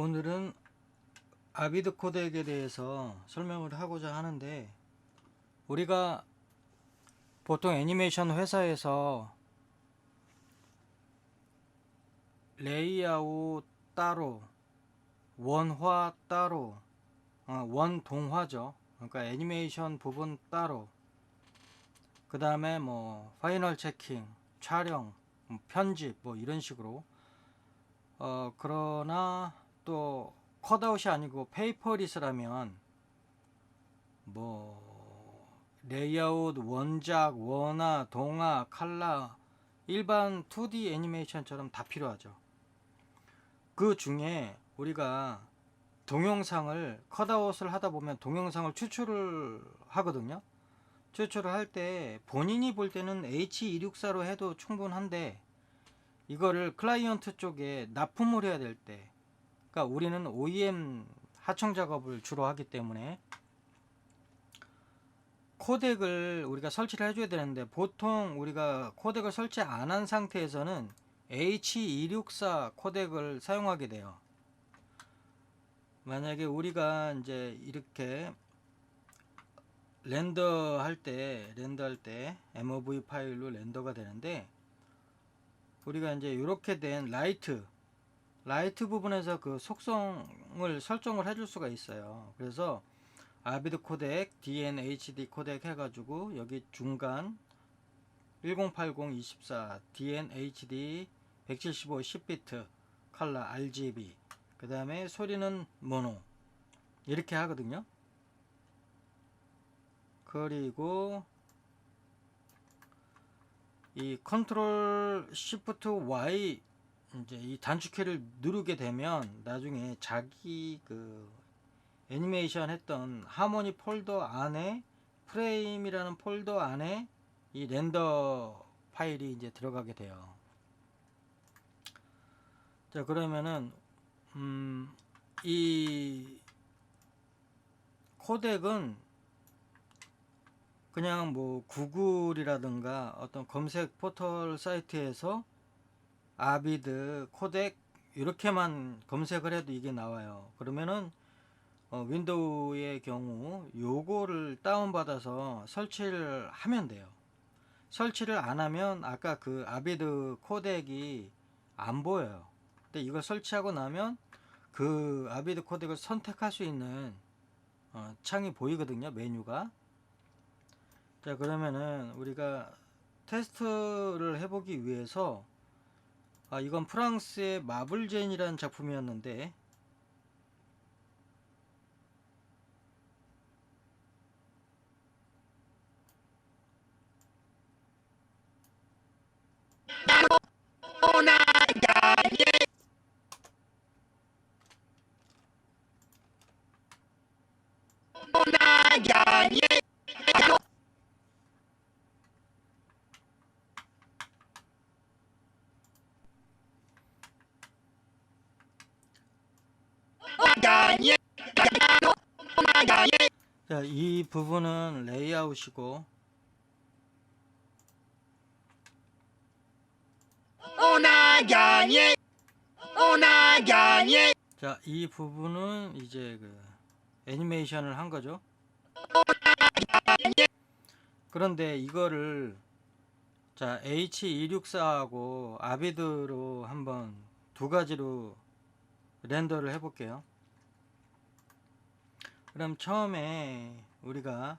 오늘은 아비드 코덱에 대해서 설명을 하고자 하는데 우리가 보통 애니메이션 회사에서 레이아웃 따로 원화 따로 어, 원동화죠. 그러니까 애니메이션 부분 따로. 그 다음에 뭐 파이널 체킹 촬영 뭐 편집 뭐 이런 식으로. 어 그러나 또 컷아웃이 아니고 페이퍼리스라면 뭐 레이아웃 원작 원화 동화 칼라 일반 2D 애니메이션처럼 다 필요하죠. 그 중에 우리가 동영상을 컷아웃을 하다 보면 동영상을 추출을 하거든요. 추출을 할 때 본인이 볼 때는 H264로 해도 충분한데 이거를 클라이언트 쪽에 납품을 해야 될 때, 그러니까 우리는 OEM 하청 작업을 주로 하기 때문에 코덱을 우리가 설치를 해줘야 되는데 보통 우리가 코덱을 설치 안 한 상태에서는 H264 코덱을 사용하게 돼요. 만약에 우리가 이제 이렇게 렌더 할 때, 렌더 할 때 MOV 파일로 렌더가 되는데 우리가 이제 이렇게 된 라이트 라이트 부분에서 그 속성을 설정을 해줄 수가 있어요. 그래서 아비드 코덱, DNHD 코덱 해가지고 여기 중간 1080 24 DNHD 175 10비트 컬러 RGB 그 다음에 소리는 모노 이렇게 하거든요. 그리고 이 컨트롤 시프트 Y 이제 이 단축키를 누르게 되면 나중에 자기 그 애니메이션 했던 하모니 폴더 안에 프레임이라는 폴더 안에 이 렌더 파일이 이제 들어가게 돼요. 자 그러면은 음, 이 코덱은 그냥 뭐 구글이라든가 어떤 검색 포털 사이트에서 아비드 코덱 이렇게만 검색을 해도 이게 나와요. 그러면은 어, 윈도우의 경우 요거를 다운받아서 설치를 하면 돼요. 설치를 안 하면 아까 그 아비드 코덱이 안 보여요. 근데 이걸 설치하고 나면 그 아비드 코덱을 선택할 수 있는 어, 창이 보이거든요. 메뉴가. 자 그러면은 우리가 테스트를 해보기 위해서 아 이건 프랑스의 마블젠이라는 작품이었는데. 자, 이 부분은 레이아웃이고 오나가니 오나가니 자, 이 부분은 이제 그 애니메이션을 한 거죠. 그런데 이거를 자, H264하고 아비드로 한번 두 가지로 렌더를 해 볼게요. 그럼 처음에 우리가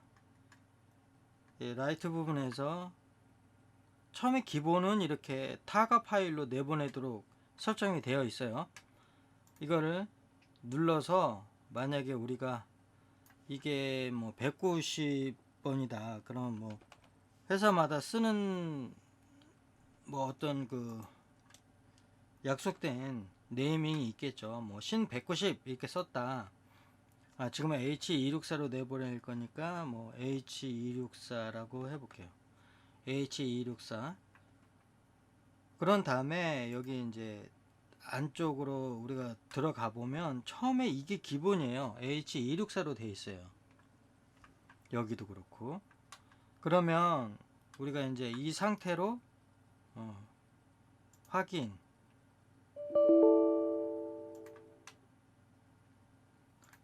이 라이트 부분에서 처음에 기본은 이렇게 타가 파일로 내보내도록 설정이 되어 있어요. 이거를 눌러서 만약에 우리가 이게 뭐 190번이다. 그러면 뭐 회사마다 쓰는 뭐 어떤 그 약속된 네이밍이 있겠죠. 뭐 신 190 이렇게 썼다. 아, 지금은 H264로 내보낼 거니까 뭐 H264라고 해볼게요. H264 그런 다음에 여기 이제 안쪽으로 우리가 들어가 보면 처음에 이게 기본이에요. H264로 돼 있어요. 여기도 그렇고 그러면 우리가 이제 이 상태로 어, 확인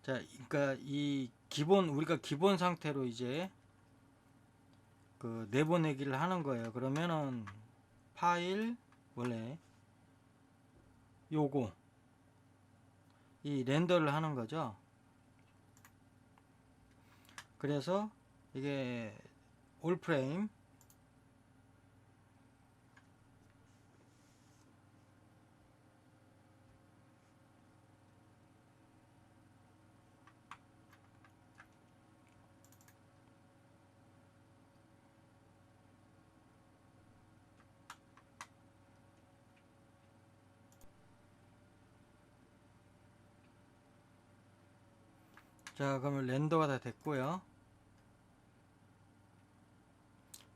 자, 그러니까 이 기본 우리가 기본 상태로 이제 그 내보내기를 하는 거예요. 그러면은 파일 원래 요거 이 렌더를 하는 거죠. 그래서 이게 올 프레임 자 그러면 렌더가 다 됐고요.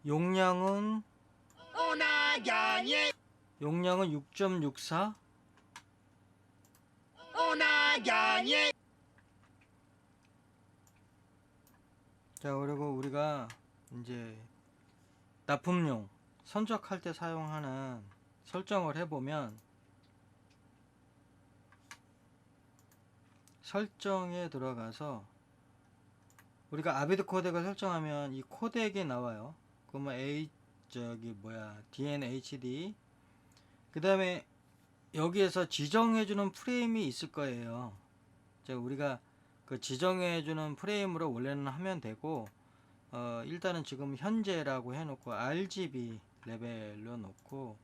용량은 용량은 6.64 오나야예 자 그리고 우리가 이제 납품용 선적할 때 사용하는 설정을 해보면 설정에 들어가서 우리가 아비드 코덱을 설정하면 이 코덱이 나와요. 그러면 A 저기 뭐야 DNHD 그 다음에 여기에서 지정해주는 프레임이 있을 거예요. 자 우리가 그 지정해주는 프레임으로 원래는 하면 되고 어, 일단은 지금 현재라고 해놓고 RGB 레벨로 놓고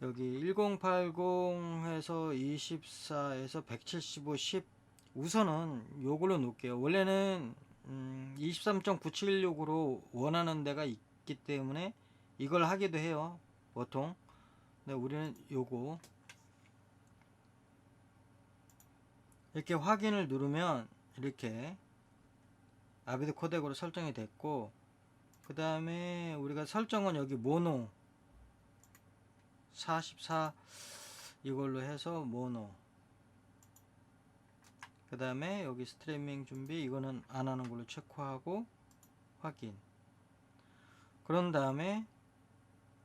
여기 1080에서 24에서 175, 10 우선은 요걸로 놓을게요. 원래는 음, 23.976으로 원하는 데가 있기 때문에 이걸 하기도 해요. 보통. 근데 우리는 요거 이렇게 확인을 누르면 이렇게 아비드 코덱으로 설정이 됐고 그 다음에 우리가 설정은 여기 모노 44 이걸로 해서 모노. 그 다음에 여기 스트리밍 준비 이거는 안 하는 걸로 체크하고 확인. 그런 다음에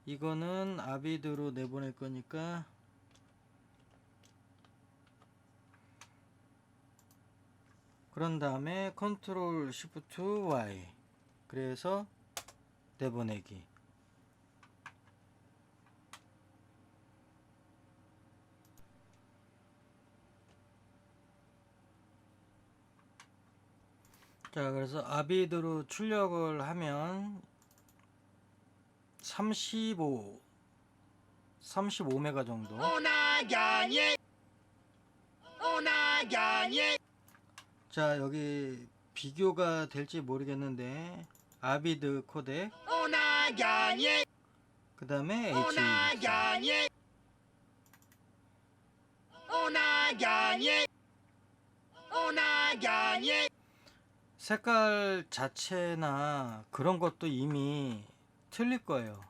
이거는 아비드로 내보낼 거니까 그런 다음에 컨트롤 시프트 Y 그래서 내보내기 자 그래서 아비드로 출력을 하면 35 35메가 정도. 자 여기 비교가 될지 모르겠는데 아비드 코덱. 그 다음에 H 색깔 자체나 그런 것도 이미 틀릴 거예요.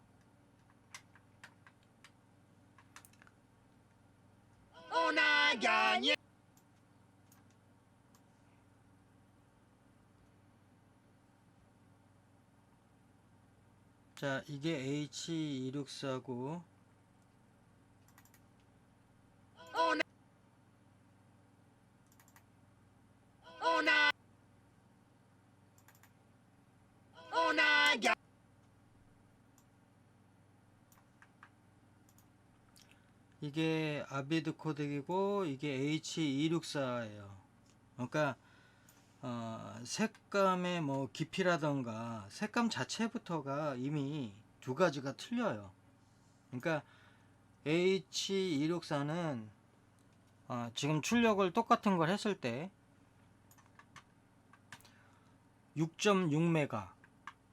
자 이게 H264고 오나 오나 오나야 이게 아비드 코덱이고 이게 H264예요 그러니까 어, 색감의 뭐 깊이라던가 색감 자체부터가 이미 두 가지가 틀려요. 그러니까 H264는 어, 지금 출력을 똑같은 걸 했을 때 6.6메가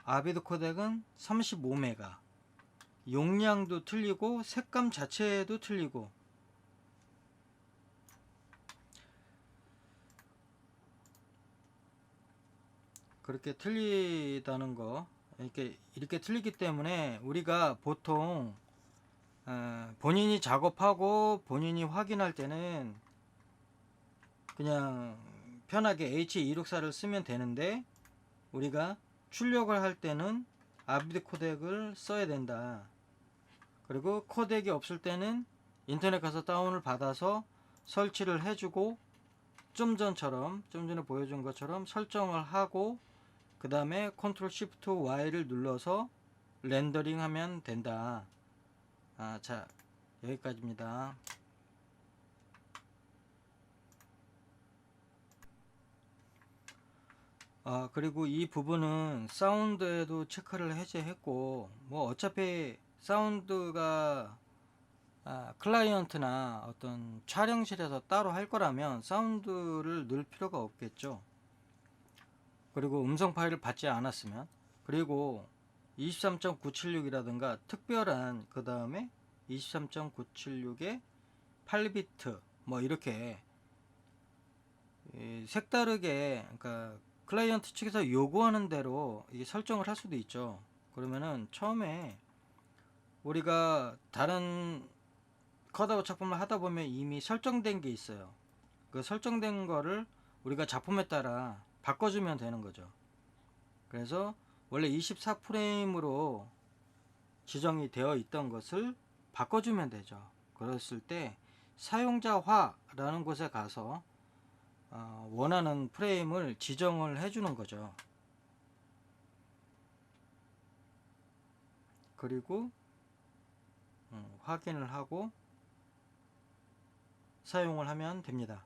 아비드 코덱은 35메가 용량도 틀리고 색감 자체도 틀리고 그렇게 틀리다는 거 이렇게 이렇게 틀리기 때문에 우리가 보통 어, 본인이 작업하고 본인이 확인할 때는 그냥 편하게 H264를 쓰면 되는데 우리가 출력을 할 때는 아비드 코덱을 써야 된다. 그리고 코덱이 없을 때는 인터넷 가서 다운을 받아서 설치를 해주고 좀 전처럼 좀 전에 보여준 것처럼 설정을 하고 그 다음에 컨트롤 시프트 Y를 눌러서 렌더링 하면 된다. 아, 자, 여기까지입니다. 아, 그리고 이 부분은 사운드에도 체크를 해제했고, 뭐 어차피 사운드가 아, 클라이언트나 어떤 촬영실에서 따로 할 거라면 사운드를 넣을 필요가 없겠죠. 그리고 음성 파일을 받지 않았으면 그리고 23.976이라든가 특별한 그 다음에 23.976의 8비트 뭐 이렇게 이 색다르게 그러니까 클라이언트 측에서 요구하는 대로 이 설정을 할 수도 있죠. 그러면은 처음에 우리가 다른 컷아웃 작품을 하다 보면 이미 설정된 게 있어요. 그 설정된 거를 우리가 작품에 따라 바꿔주면 되는 거죠. 그래서 원래 24프레임으로 지정이 되어 있던 것을 바꿔주면 되죠. 그랬을 때 사용자화라는 곳에 가서 어, 원하는 프레임을 지정을 해주는 거죠. 그리고 음, 확인을 하고 사용을 하면 됩니다.